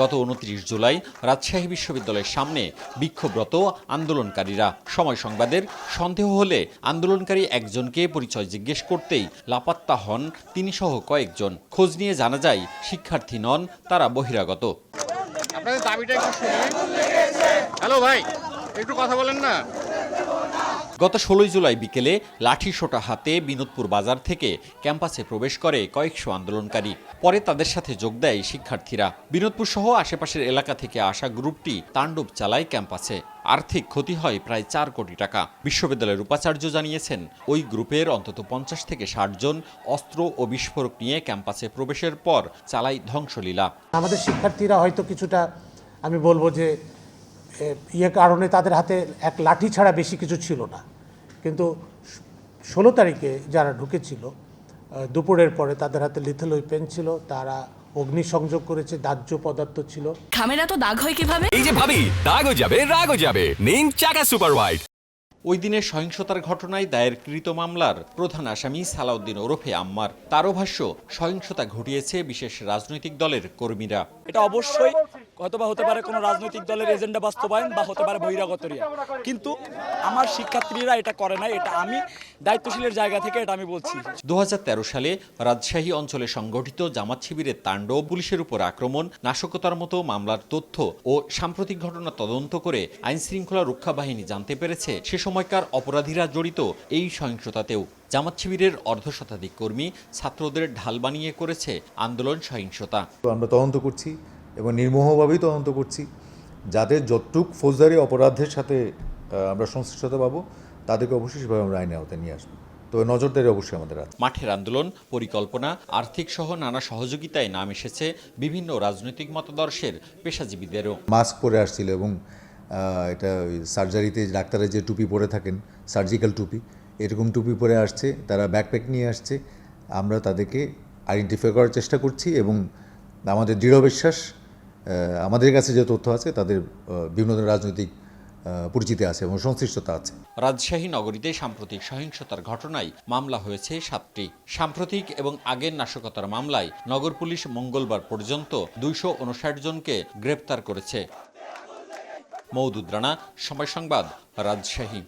গত উনত্রিশ জুলাই রাজশাহী বিশ্ববিদ্যালয়ের সামনে বিক্ষোভরত আন্দোলনকারীরা সময় সংবাদের সন্দেহ হলে আন্দোলনকারী একজনকে পরিচয় জিজ্ঞেস করতেই লাপাত্তা হন তিনি সহ কয়েকজন। খোঁজ নিয়ে জানা যায়, শিক্ষার্থী নন, তারা বহিরাগত। হ্যালো ভাই, একটু কথা বলেন না। গত ষোলোই জুলাই বিকেলে লাঠি সোটা হাতে বিনোদপুর বাজার থেকে ক্যাম্পাসে প্রবেশ করে কয়েকশো আন্দোলনকারী। পরে তাদের সাথে যোগ দেয় শিক্ষার্থীরা। বিনোদপুর সহ আশেপাশের এলাকা থেকে আসা গ্রুপটি তাণ্ডব চালায় ক্যাম্পাসে। আর্থিক ক্ষতি হয় প্রায় চার কোটি টাকা। বিশ্ববিদ্যালয়ের উপাচার্য জানিয়েছেন, ওই গ্রুপের অন্তত পঞ্চাশ থেকে ষাট জন অস্ত্র ও বিস্ফোরক নিয়ে ক্যাম্পাসে প্রবেশের পর চালায় ধ্বংসলীলা। আমাদের শিক্ষার্থীরা হয়তো কিছুটা, আমি বলব যে ইয়ে কারণে তাদের হাতে এক লাঠি ছাড়া বেশি কিছু ছিল না। কিন্তু ষোলো তারিখে যারা ঢুকেছিল দুপুরের পরে তাদের হাতে লিথেল ওই পেন ছিল তারা অগ্নিসংযোগ করেছে দাহ্য পদার্থ ছিল। খামেরা তো দাগ হয় কীভাবে? এই যে ভাবি দাগও যাবে রাগও যাবে। নিন চাকা সুপার হোয়াইট ওই দিনের সহিংসতার ঘটনায় দায়েরকৃত মামলার প্রধান আসামি সালাউদ্দিন ওরফে আম্মার। তারও ভাষ্য সহিংসতা ঘটিয়েছে বিশেষ রাজনৈতিক দলের কর্মীরা। এটা অবশ্যই হয়তোবা হতে পারে কোনো রাজনৈতিক দলের এজেন্ডা বাস্তবায়ন বা হতে পারে বহিরাগতরিয়া কিন্তু আমার শিক্ষার্থীরা এটা করে নাই এটা আমি দায়িত্বশীলের জায়গা থেকে এটা আমি বলছি। দুহাজার তেরো সালে রাজশাহী অঞ্চলে সংগঠিত জামাত শিবিরের তাণ্ডব পুলিশের উপর আক্রমণ নাশকতার মতো মামলার তথ্য ও সাম্প্রতিক ঘটনা তদন্ত করে আইন শৃঙ্খলা রক্ষা বাহিনী জানতে পেরেছে। সে সময়কার অপরাধীরা জড়িত এই সহিংসতাতেও জামাত শিবিরের অর্ধশতাধিক কর্মী ছাত্রদের ঢাল বানিয়ে করেছে আন্দোলন সহিংসতা। আমরা তদন্ত করছি এবং নির্মোহভাবেই তদন্ত করছি যাদের যতটুক ফৌজদারি অপরাধের সাথে আমরা সংশ্লিষ্টতা পাবো তাদেরকে অবশ্যই সেভাবে আমরা আইনের আওতায় নিয়ে আসব। তবে নজরদারি অবশ্যই আমাদের আছে মাঠের আন্দোলন পরিকল্পনা আর্থিক সহ নানা সহযোগিতায় নাম এসেছে বিভিন্ন রাজনৈতিক মতাদর্শের পেশাজীবীদেরও। মাস্ক পরে আসছিল এবং এটা সার্জারিতে ডাক্তারের যে টুপি পরে থাকেন সার্জিক্যাল টুপি এরকম টুপি পরে আসছে তারা ব্যাকপ্যাক নিয়ে আসছে। আমরা তাদেরকে আইডেন্টিফাই করার চেষ্টা করছি এবং আমাদের দৃঢ় বিশ্বাস আমাদের কাছে যে তথ্য আছে, তাদের বিভিন্ন ধরনের রাজনৈতিক পরিচিতি আছে এবং সংশ্লিষ্টতা আছে। রাজশাহী নগরীতে সাম্প্রতিক সহিংসতার ঘটনায় মামলা হয়েছে সাতটি। সাম্প্রতিক এবং আগের নাশকতার মামলায় নগর পুলিশ মঙ্গলবার পর্যন্ত দুইশো উনষাট জনকে গ্রেপ্তার করেছে। মৌদুদ রানা, সময় সংবাদ, রাজশাহী।